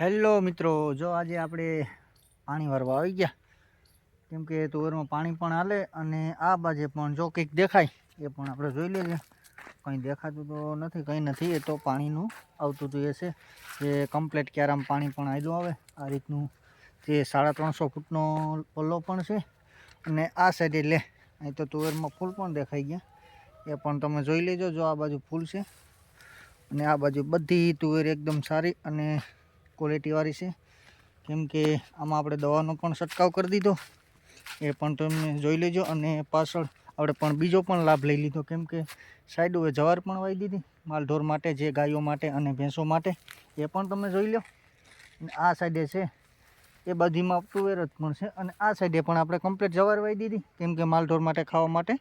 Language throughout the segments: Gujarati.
હેલો મિત્રો, જો આજે આપણે પાણી ભરવા આવી ગયા. કેમ કે તુવેરમાં પાણી પણ હાલે અને આ બાજે પણ જો કંઈક દેખાય, એ પણ આપણે જોઈ લેજે. કંઈ દેખાતું તો નથી, કંઈ નથી, એ તો પાણીનું આવતું જોઈએ છે. જે કમ્પ્લેટ ક્યારામ પાણી પણ આવેલું આવે. આ રીતનું તે સાડા ત્રણસો ફૂટનો પલ્લો પણ છે. અને આ સાઈડે લે, અહીં તો તુવેરમાં ફૂલ પણ દેખાઈ ગયા. એ પણ તમે જોઈ લેજો, જો આ બાજુ ફૂલ છે. અને આ બાજુ બધી તુવેર એકદમ સારી અને ક્વોલિટીવાળી છે. કેમ કે આમાં આપણે દવાનો પણ છંટકાવ કરી દીધો. એ પણ તમે જોઈ લેજો અને પાછળ આપણે પણ બીજો પણ લાભ લઈ લીધો. કેમ કે હવે જવાર પણ વાવી દીધી. માલઢોર માટે, જે ગાયો માટે અને ભેંસો માટે, એ પણ તમે જોઈ લો. અને આ સાઈડે છે, એ બધીમાં તુવેર જ પણ છે અને આ સાઈડે પણ આપણે કમ્પ્લીટ જવાર વાવી દીધી. કેમ કે માલઢોર માટે, ખાવા માટે,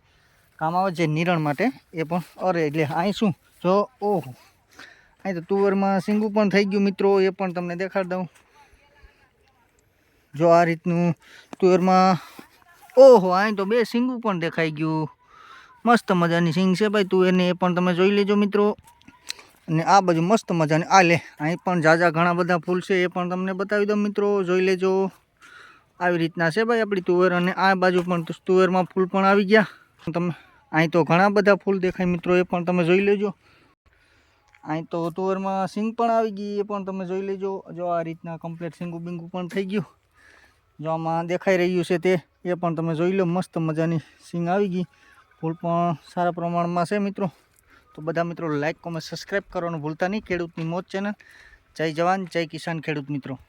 કામ આવે છે, નિરણ માટે, એ પણ અરે એટલે અહીં શું જો, ઓહો. અહીં તો તુવેરમાં સિંગું પણ થઈ ગયું મિત્રો, એ પણ તમને દેખાડી દઉં. જો આ રીતનું તુવેરમાં, ઓહો અહીં તો બે સિંગું પણ દેખાઈ ગયું. મસ્ત મજાની સિંગ છે ભાઈ તુવેરની એ પણ તમે જોઈ લેજો મિત્રો. અને આ બાજુ મસ્ત મજાની, આ લે, અહીં પણ ઝાઝા ઘણા બધા ફૂલ છે, એ પણ તમને બતાવી દઉં મિત્રો, જોઈ લેજો. આવી રીતના છે ભાઈ આપણી તુવેર, અને આ બાજુ પણ તુવેરમાં ફૂલ પણ આવી ગયા. તમે, અહીં તો ઘણા બધા ફૂલ દેખાય મિત્રો, એ પણ તમે જોઈ લેજો. અહીં તો તુવેરમાં સિંગ પણ આવી ગઈ એ પણ તમે જોઈ લેજો. જો આ રીતના કમ્પ્લીટ સિંગું બિંગું પણ થઈ ગયું. જો આમાં દેખાઈ રહ્યું છે તે, એ પણ તમે જોઈ લો, મસ્ત મજાની સિંગ આવી ગઈ. ફૂલ પણ સારા પ્રમાણમાં છે મિત્રો. તો બધા મિત્રો લાઇક કોમેન્ટ સબસ્ક્રાઈબ કરવાનું ભૂલતા નહીં. ખેડૂતની મોજ ચેનલ જય જવાન, જય કિસાન ખેડૂત મિત્રો.